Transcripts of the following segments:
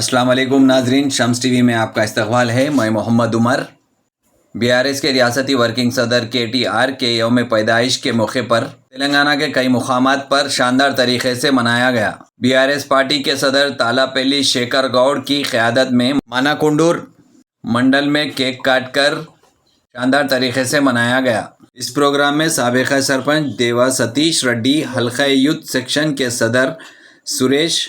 السلام علیکم ناظرین شمس ٹی وی میں آپ کا استقبال ہے میں محمد عمر بی آر ایس کے ریاستی ورکنگ صدر کے ٹی آر کے یوم پیدائش کے موقع پر تلنگانہ کے کئی مقامات پر شاندار طریقے سے منایا گیا بی آر ایس پارٹی کے صدر تالا پیلی شیکر گوڑ کی قیادت میں مانا کنڈور منڈل میں کیک کاٹ کر شاندار طریقے سے منایا گیا اس پروگرام میں سابقہ سرپنچ دیوا ستیش ریڈی حلقہ یوتھ سیکشن کے صدر سریش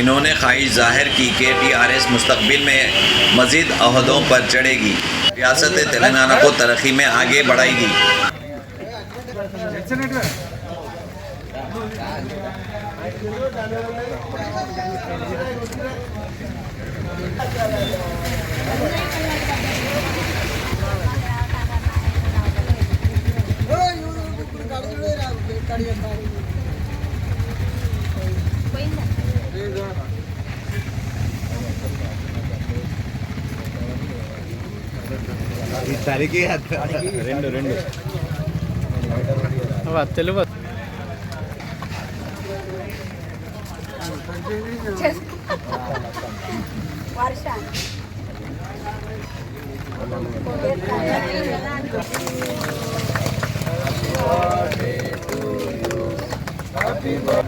انہوں نے خواہش ظاہر کی کہ ٹی آر ایس مستقبل میں مزید عہدوں پر چڑھے گی ریاست تلنگانہ کو ترقی میں آگے بڑھائے گی సరికి రెండు రెండు తెలుగు Happy birthday.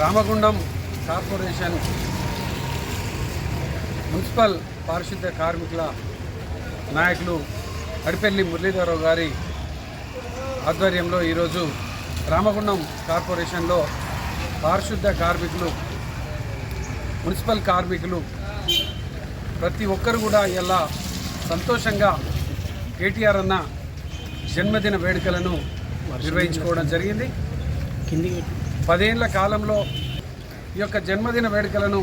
Ramagundam corporation municipal పారిశుద్ధ్య కార్మికుల నాయకులు అడిపెల్లి మురళీధరరావు గారి ఆధ్వర్యంలో ఈరోజు రామగుండం కార్పొరేషన్లో పారిశుద్ధ కార్మికులు మున్సిపల్ కార్మికులు ప్రతి ఒక్కరు కూడా ఇలా సంతోషంగా కేటీఆర్ అన్న జన్మదిన వేడుకలను నిర్వహించుకోవడం జరిగింది పదేళ్ల కాలంలో ఈ యొక్క జన్మదిన వేడుకలను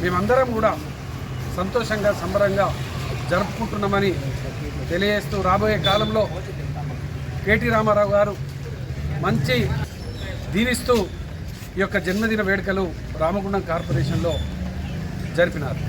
మేమందరం కూడా సంతోషంగా సంబరంగా జరుపుకుంటున్నామని తెలియజేస్తూ రాబోయే కాలంలో కేటీ రామారావు గారు మంచి దీవిస్తూ ఈ యొక్క జన్మదిన వేడుకలు రామగుండం కార్పొరేషన్లో జరిపినారు